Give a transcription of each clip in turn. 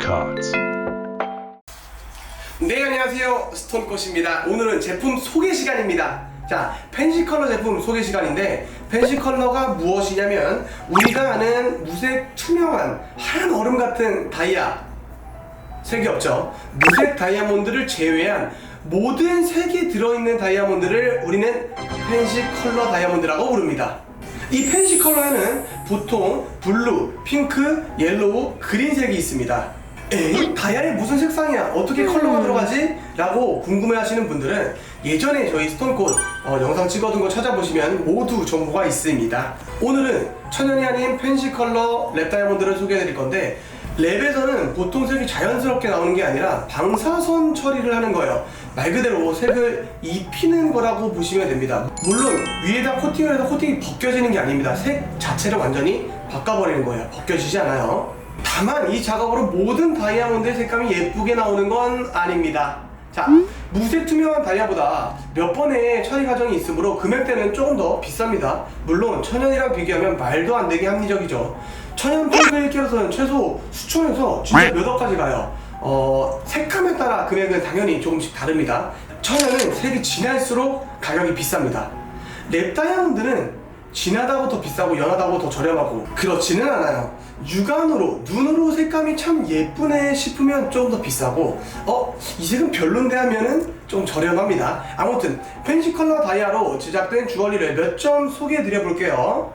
Cards. 네 안녕하세요. 스톤꽃입니다. 오늘은 제품 소개 시간입니다. 자 펜시 컬러 제품 소개 시간인데 펜시 컬러가 무엇이냐면 우리가 아는 무색 투명한 하얀 얼음 같은 다이아. 색이 없죠? 무색 다이아몬드를 제외한 모든 색이 들어있는 다이아몬드를 우리는 펜시 컬러 다이아몬드라고 부릅니다 이 펜시 컬러에는 보통 블루, 핑크, 옐로우, 그린색이 있습니다 에이? 다이아에 무슨 색상이야? 어떻게 컬러가 들어가지? 라고 궁금해 하시는 분들은 예전에 저희 스톤꽃 어, 영상 찍어둔 거 찾아보시면 모두 정보가 있습니다. 오늘은 천연이 아닌 펜시 컬러 랩 다이아몬드를 소개해 드릴 건데 랩에서는 보통 색이 자연스럽게 나오는 게 아니라 방사선 처리를 하는 거예요. 말 그대로 색을 입히는 거라고 보시면 됩니다. 물론 위에다 코팅을 해서 코팅이 벗겨지는 게 아닙니다. 색 자체를 완전히 바꿔버리는 거예요. 벗겨지지 않아요. 다만 이 작업으로 모든 다이아몬드의 색감이 예쁘게 나오는 건 아닙니다. 자, 무색 투명한 다이아보다 몇 번의 처리 과정이 있으므로 금액대는 조금 더 비쌉니다. 물론 천연이랑 비교하면 말도 안 되게 합리적이죠. 천연 핑크 1kg는 최소 수천에서 진짜 몇 억까지 가요. 어, 색감에 따라 금액은 당연히 조금씩 다릅니다. 천연은 색이 진할수록 가격이 비쌉니다. 랩 다이아몬드는 진하다고 더 비싸고 연하다고 더 저렴하고 그렇지는 않아요. 육안으로 눈으로 색감이 참 예쁘네 싶으면 조금 더 비싸고 어? 이 색은 별론데 하면은 좀 저렴합니다. 아무튼 펜시 컬러 다이아로 제작된 주얼리를 몇 점 소개해 드려 볼게요.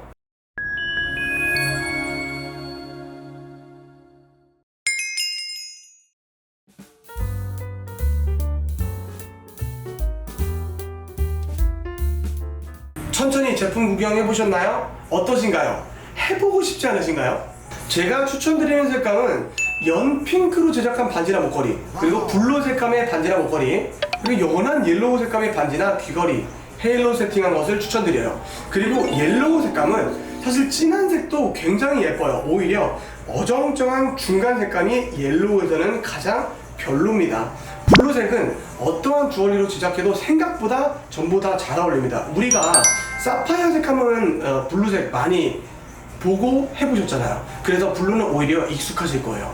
천천히 제품 구경해 보셨나요? 어떠신가요? 해보고 싶지 않으신가요? 제가 추천드리는 색감은 연 핑크로 제작한 반지나 목걸이 그리고 블루 색감의 반지나 목걸이 그리고 연한 옐로우 색감의 반지나 귀걸이 헤일로 세팅한 것을 추천드려요 그리고 옐로우 색감은 사실 진한 색도 굉장히 예뻐요 오히려 어정쩡한 중간 색감이 옐로우에서는 가장 별로입니다 블루색은 어떠한 주얼리로 제작해도 생각보다 전부 다 잘 어울립니다. 우리가 사파이어색 하면 어, 블루색 많이 보고 해보셨잖아요. 그래서 블루는 오히려 익숙하실 거예요.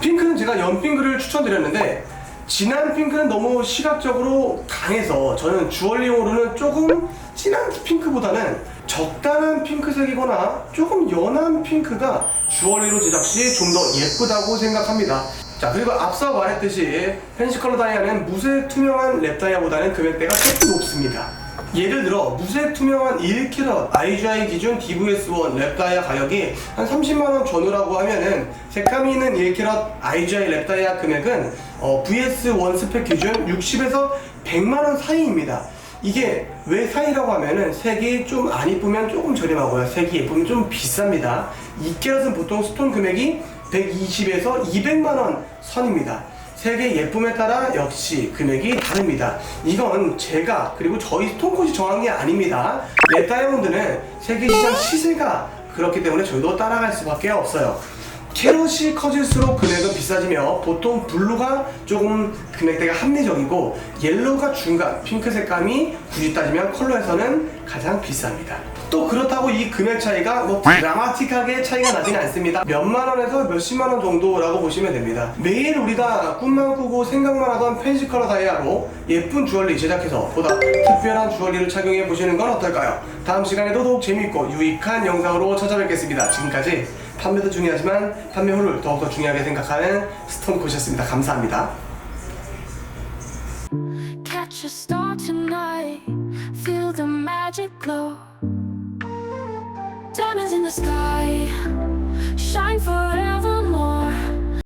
핑크는 제가 연핑크를 추천드렸는데 진한 핑크는 너무 시각적으로 강해서 저는 주얼리용으로는 조금 진한 핑크보다는 적당한 핑크색이거나 조금 연한 핑크가 주얼리로 제작 시 좀 더 예쁘다고 생각합니다. 자 그리고 앞서 말했듯이 펜시 컬러 다이아는 무색 투명한 랩 다이아보다는 금액대가 조금 높습니다. 예를 들어 무색 투명한 1캐럿 IGI 기준 DVS1 랩 다이아 가격이 한 30만원 전후라고 하면은 색감이 있는 1캐럿 IGI 랩 다이아 금액은 어, VS1 스펙 기준 60에서 100만원 사이입니다. 이게 왜 사이라고 하면은 색이 좀 안 이쁘면 조금 저렴하고요. 색이 예쁘면 좀 비쌉니다. 2캐럿은 보통 스톤 금액이 120에서 200만 원 선입니다. 색의 예쁨에 따라 역시 금액이 다릅니다. 이건 제가 그리고 저희 스톤코시 정한 게 아닙니다. 랩 다이아몬드는 세계 시장 시세가 그렇기 때문에 저희도 따라갈 수밖에 없어요. 캐럿이 커질수록 금액은 비싸지며 보통 블루가 조금 금액대가 합리적이고 옐로우가 중간, 핑크 색감이 굳이 따지면 컬러에서는 가장 비쌉니다. 또 그렇다고 이 금액 차이가 뭐 드라마틱하게 차이가 나진 않습니다. 몇만 원에서 몇십만 원 정도라고 보시면 됩니다. 매일 우리가 꿈만 꾸고 생각만 하던 펜시 컬러 다이아로 예쁜 주얼리 제작해서 보다 특별한 주얼리를 착용해 보시는 건 어떨까요? 다음 시간에도 더욱 재미있고 유익한 영상으로 찾아뵙겠습니다. 지금까지 판매도 중요하지만 판매 후를 더욱더 중요하게 생각하는 스톤코시였습니다. 감사합니다. Catch a star tonight, feel the magic glow. Diamonds in the sky, shine forever